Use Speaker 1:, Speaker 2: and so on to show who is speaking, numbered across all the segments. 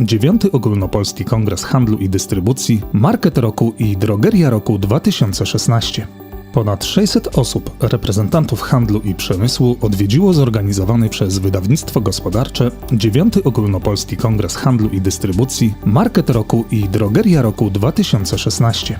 Speaker 1: dziewiąty ogólnopolski kongres handlu i dystrybucji, Market Roku i Drogeria Roku 2016. Ponad 600 osób, reprezentantów handlu i przemysłu, odwiedziło zorganizowany przez Wydawnictwo Gospodarcze dziewiąty ogólnopolski kongres handlu i dystrybucji, Market Roku i Drogeria Roku 2016.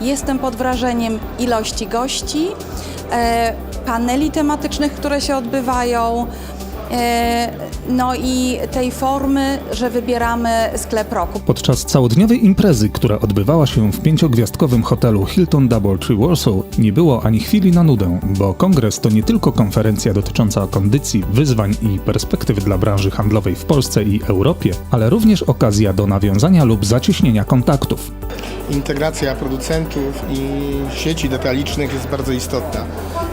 Speaker 2: Jestem pod wrażeniem ilości gości, e, paneli tematycznych, które się odbywają, e, no i tej formy, że wybieramy sklep roku.
Speaker 1: Podczas całodniowej imprezy, która odbywała się w pięciogwiazdkowym hotelu Hilton Doubletree Warsaw, nie było ani chwili na nudę, bo kongres to nie tylko konferencja dotycząca kondycji, wyzwań i perspektyw dla branży handlowej w Polsce i Europie, ale również okazja do nawiązania lub zacieśnienia kontaktów.
Speaker 3: integracja producentów i sieci detalicznych jest bardzo istotna.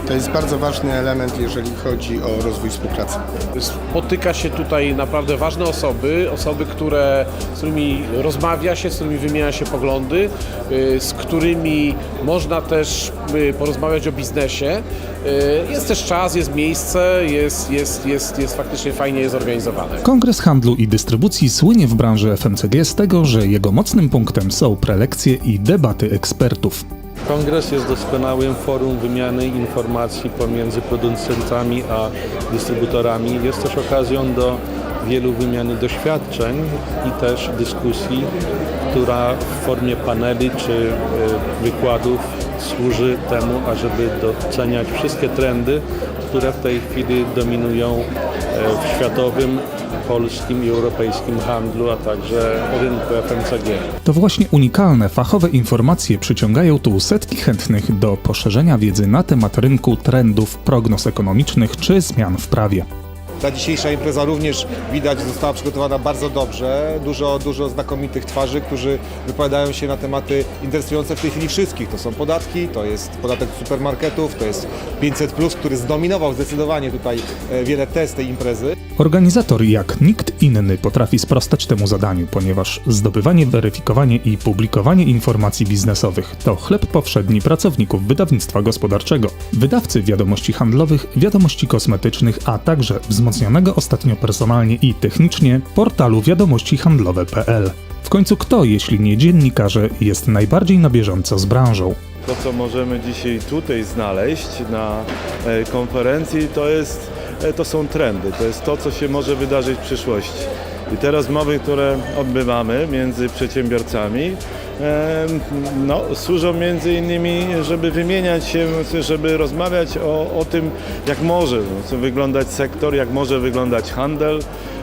Speaker 3: To jest bardzo ważny element, jeżeli chodzi o rozwój współpracy.
Speaker 4: Spotyka się tutaj naprawdę ważne osoby, osoby, które, z którymi rozmawia się, z którymi wymienia się poglądy, y, z którymi można też y, porozmawiać o biznesie. Y, Jest też czas, jest miejsce, jest, jest, jest, jest faktycznie fajnie zorganizowane.
Speaker 1: Kongres Handlu i Dystrybucji słynie w branży FMCG z tego, że jego mocnym punktem są prelekcje i debaty ekspertów.
Speaker 5: Kongres jest doskonałym forum wymiany informacji pomiędzy producentami a dystrybutorami. Jest też okazją do wielu wymiany doświadczeń i też dyskusji, która w formie paneli czy e, wykładów służy temu, ażeby doceniać wszystkie trendy, które w tej chwili dominują e, w światowym, polskim i europejskim handlu, a także rynku FMCG.
Speaker 1: To właśnie unikalne, fachowe informacje przyciągają tu setki chętnych do poszerzenia wiedzy na temat rynku, trendów, prognoz ekonomicznych czy zmian w prawie.
Speaker 6: Ta dzisiejsza impreza również widać została przygotowana bardzo dobrze. Dużo, dużo znakomitych twarzy, którzy wypowiadają się na tematy interesujące w tej chwili wszystkich. To są podatki, to jest podatek supermarketów, to jest 500, który zdominował zdecydowanie tutaj e, wiele test tej imprezy.
Speaker 1: Organizator jak nikt inny potrafi sprostać temu zadaniu, ponieważ zdobywanie, weryfikowanie i publikowanie informacji biznesowych to chleb powszedni pracowników wydawnictwa gospodarczego, wydawcy wiadomości handlowych, wiadomości kosmetycznych, a także wzmocnionego ostatnio personalnie i technicznie portalu wiadomościhandlowe.pl. W końcu kto, jeśli nie dziennikarze, jest najbardziej na bieżąco z branżą?
Speaker 7: To, co możemy dzisiaj tutaj znaleźć na e, konferencji, to, jest, e, to są trendy, to jest to, co się może wydarzyć w przyszłości. I te rozmowy, które odbywamy między przedsiębiorcami, no, służą między innymi, żeby wymieniać się, żeby rozmawiać o, o tym, jak może wyglądać sektor, jak może wyglądać handel,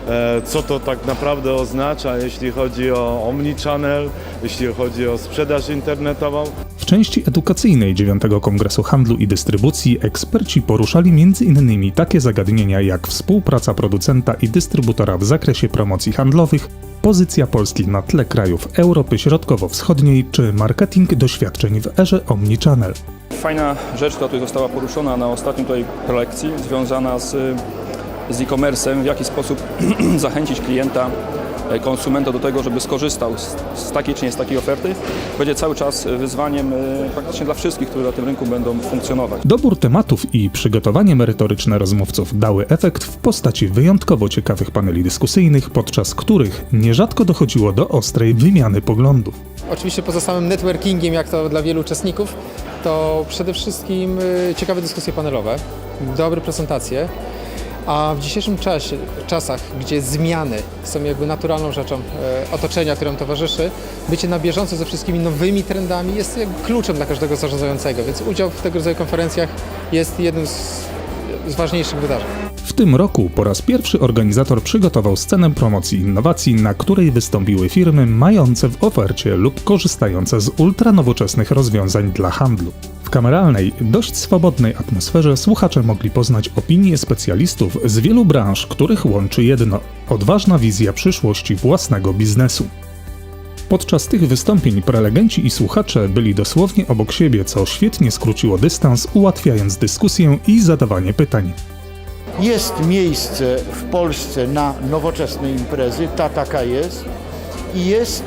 Speaker 7: e, co to tak naprawdę oznacza, jeśli chodzi o omnichannel, jeśli chodzi o sprzedaż internetową.
Speaker 1: W części edukacyjnej 9 Kongresu Handlu i Dystrybucji eksperci poruszali m.in. takie zagadnienia jak współpraca producenta i dystrybutora w zakresie promocji handlowych, pozycja Polski na tle krajów Europy Środkowo-Wschodniej czy marketing doświadczeń w erze Omnichannel.
Speaker 8: Fajna rzecz, która tutaj została poruszona na ostatniej tutaj prelekcji, związana z, z e-commerce'em, w jaki sposób zachęcić klienta, e, konsumenta do tego, żeby skorzystał z, z takiej czy nie z takiej oferty, będzie cały czas wyzwaniem e, praktycznie dla wszystkich, którzy na tym rynku będą funkcjonować.
Speaker 1: Dobór tematów i przygotowanie merytoryczne rozmówców dały efekt w postaci wyjątkowo ciekawych paneli dyskusyjnych, podczas których nierzadko dochodziło do ostrej wymiany poglądów.
Speaker 9: Oczywiście poza samym networkingiem, jak to dla wielu uczestników, to przede wszystkim ciekawe dyskusje panelowe, dobre prezentacje, a w dzisiejszym czasie, czasach, gdzie zmiany są jakby naturalną rzeczą e, otoczenia, którym towarzyszy, bycie na bieżąco ze wszystkimi nowymi trendami jest jakby kluczem dla każdego zarządzającego, więc udział w tego rodzaju konferencjach jest jednym z, z ważniejszych wydarzeń.
Speaker 1: W tym roku po raz pierwszy organizator przygotował scenę promocji innowacji, na której wystąpiły firmy mające w ofercie lub korzystające z ultranowoczesnych rozwiązań dla handlu. Kameralnej, dość swobodnej atmosferze słuchacze mogli poznać opinie specjalistów z wielu branż, których łączy jedno odważna wizja przyszłości własnego biznesu. Podczas tych wystąpień prelegenci i słuchacze byli dosłownie obok siebie, co świetnie skróciło dystans, ułatwiając dyskusję i zadawanie pytań.
Speaker 10: Jest miejsce w Polsce na nowoczesne imprezy, ta taka jest i jest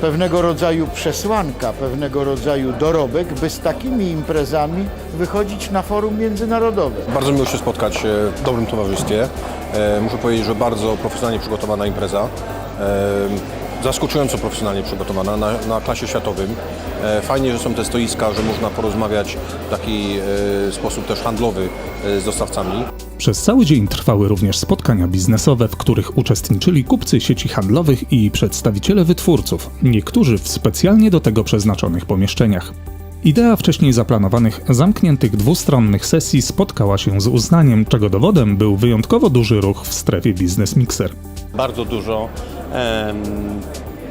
Speaker 10: pewnego rodzaju przesłanka, pewnego rodzaju dorobek, by z takimi imprezami wychodzić na forum międzynarodowe.
Speaker 11: Bardzo miło się spotkać e, w dobrym towarzystwie. E, Muszę powiedzieć, że bardzo profesjonalnie przygotowana impreza. e, zaskakująco profesjonalnie przygotowana na, na klasie światowym. Fajnie, że są te stoiska, że można porozmawiać w taki sposób też handlowy z dostawcami.
Speaker 1: Przez cały dzień trwały również spotkania biznesowe, w których uczestniczyli kupcy sieci handlowych i przedstawiciele wytwórców, niektórzy w specjalnie do tego przeznaczonych pomieszczeniach. Idea wcześniej zaplanowanych zamkniętych dwustronnych sesji spotkała się z uznaniem, czego dowodem był wyjątkowo duży ruch w strefie Business Mixer.
Speaker 12: bardzo dużo em,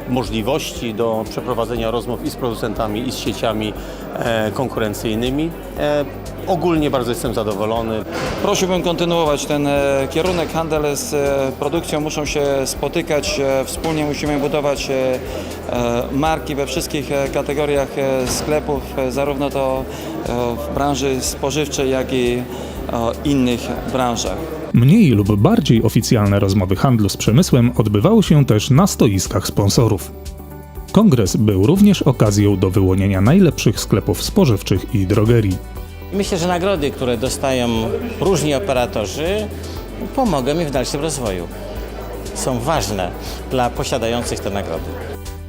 Speaker 12: możliwości do przeprowadzenia rozmów i z producentami, i z sieciami e, konkurencyjnymi. E, ogólnie bardzo jestem zadowolony.
Speaker 13: Prosiłbym kontynuować ten e, kierunek. Handel z produkcją muszą się spotykać. Wspólnie musimy budować marki we wszystkich kategoriach sklepów, zarówno to w branży spożywczej, jak i innych branżach.
Speaker 1: Mniej lub bardziej oficjalne rozmowy handlu z przemysłem odbywały się też na stoiskach sponsorów. Kongres był również okazją do wyłonienia najlepszych sklepów spożywczych i drogerii.
Speaker 14: Myślę, że nagrody, które dostają różni operatorzy, pomogą mi w dalszym rozwoju. Są ważne dla posiadających te nagrody.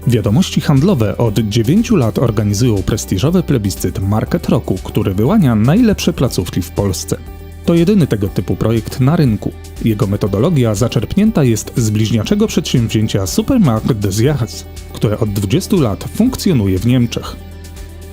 Speaker 1: Wiadomości handlowe od 9 lat organizują prestiżowy plebiscyt Market Roku, który wyłania najlepsze placówki w Polsce. To jedyny tego typu projekt na rynku. Jego metodologia zaczerpnięta jest z bliźniaczego przedsięwzięcia Supermarket des Jahres, które od 20 lat funkcjonuje w Niemczech.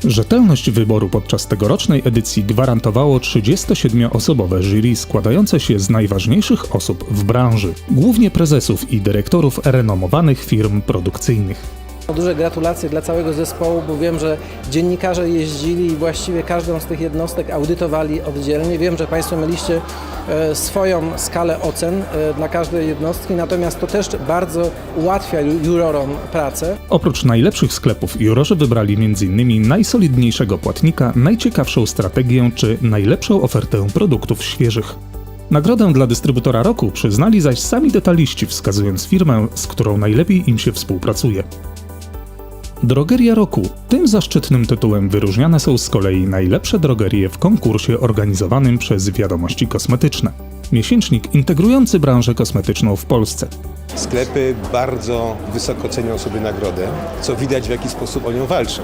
Speaker 1: Rzetelność wyboru podczas tegorocznej edycji gwarantowało 37-osobowe jury składające się z najważniejszych osób w branży, głównie prezesów i dyrektorów renomowanych firm produkcyjnych.
Speaker 15: Duże gratulacje dla całego zespołu, bo wiem, że dziennikarze jeździli i właściwie każdą z tych jednostek audytowali oddzielnie. Wiem, że Państwo mieliście e, swoją skalę ocen e, dla każdej jednostki, natomiast to też bardzo ułatwia ju- jurorom pracę.
Speaker 1: Oprócz najlepszych sklepów jurorzy wybrali m.in. najsolidniejszego płatnika, najciekawszą strategię czy najlepszą ofertę produktów świeżych. Nagrodę dla dystrybutora roku przyznali zaś sami detaliści, wskazując firmę, z którą najlepiej im się współpracuje. Drogeria Roku. Tym zaszczytnym tytułem wyróżniane są z kolei najlepsze drogerie w konkursie organizowanym przez Wiadomości Kosmetyczne. Miesięcznik integrujący branżę kosmetyczną w Polsce.
Speaker 6: Sklepy bardzo wysoko cenią sobie nagrodę, co widać w jaki sposób o nią walczą.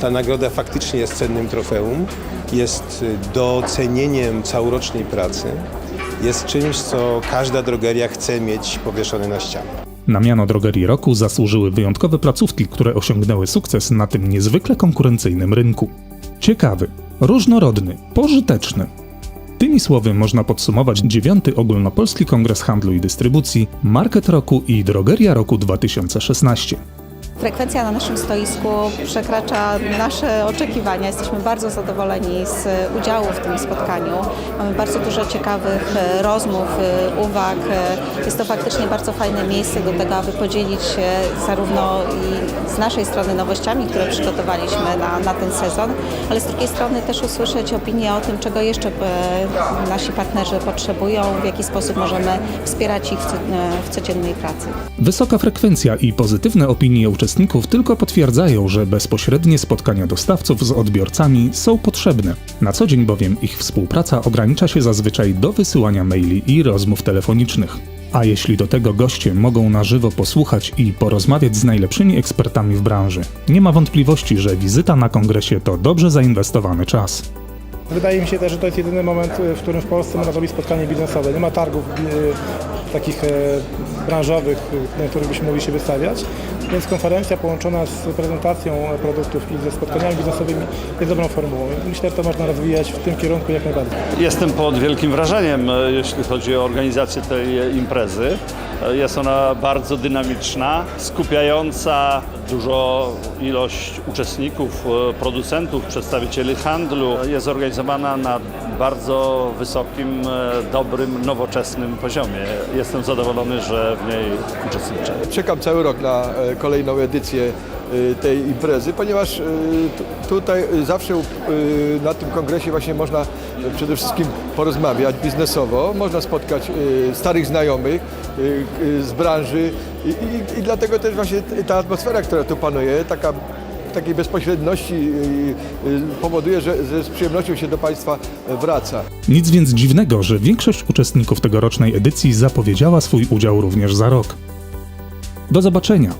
Speaker 6: Ta nagroda faktycznie jest cennym trofeum, jest y, docenieniem całorocznej pracy, jest czymś, co każda drogeria chce mieć powieszone na ścianie.
Speaker 1: Na miano drogerii roku zasłużyły wyjątkowe placówki, które osiągnęły sukces na tym niezwykle konkurencyjnym rynku. Ciekawy, różnorodny, pożyteczny. Tymi słowy można podsumować dziewiąty ogólnopolski kongres handlu i dystrybucji, Market Roku i Drogeria Roku 2016.
Speaker 2: Frekwencja na naszym stoisku przekracza nasze oczekiwania. Jesteśmy bardzo zadowoleni z udziału w tym spotkaniu. Mamy bardzo dużo ciekawych e, rozmów, e, uwag. E, Jest to faktycznie bardzo fajne miejsce do tego, aby podzielić się zarówno z naszej strony nowościami, które przygotowaliśmy na, na ten sezon, ale z drugiej strony też usłyszeć opinię o tym, czego jeszcze nasi partnerzy potrzebują, w jaki sposób możemy wspierać ich w codziennej pracy.
Speaker 1: Wysoka frekwencja i pozytywne opinie uczestników tylko potwierdzają, że bezpośrednie spotkania dostawców z odbiorcami są potrzebne. Na co dzień bowiem ich współpraca ogranicza się zazwyczaj do wysyłania maili i rozmów telefonicznych. A jeśli do tego goście mogą na żywo posłuchać i porozmawiać z najlepszymi ekspertami w branży, nie ma wątpliwości, że wizyta na kongresie to dobrze zainwestowany czas.
Speaker 15: Wydaje mi się też, że to jest jedyny moment, w którym w Polsce można zrobić spotkanie biznesowe. Nie ma targów e, takich e, branżowych, na których byśmy mogli się wystawiać, więc konferencja połączona z prezentacją produktów i ze spotkaniami biznesowymi jest dobrą formułą. Myślę, że to można rozwijać w tym kierunku jak najbardziej.
Speaker 5: Jestem pod wielkim wrażeniem, e, jeśli chodzi o organizację tej e, imprezy. Jest ona bardzo dynamiczna, skupiająca dużo ilość uczestników, e, producentów, przedstawicieli handlu. Jest organizowana na bardzo wysokim, e, dobrym, nowoczesnym poziomie. Jestem zadowolony, że w niej uczestniczę.
Speaker 6: Czekam cały rok na e, kolejną edycję tej imprezy, ponieważ tu- tutaj e, zawsze na tym kongresie właśnie można przede wszystkim porozmawiać biznesowo, można spotkać starych znajomych z branży i, dlatego też właśnie ta atmosfera, która tu panuje, taka takiej bezpośredności powoduje, że, że z przyjemnością się do Państwa wraca.
Speaker 1: Nic więc dziwnego, że większość uczestników tegorocznej edycji zapowiedziała swój udział również za rok. Do zobaczenia!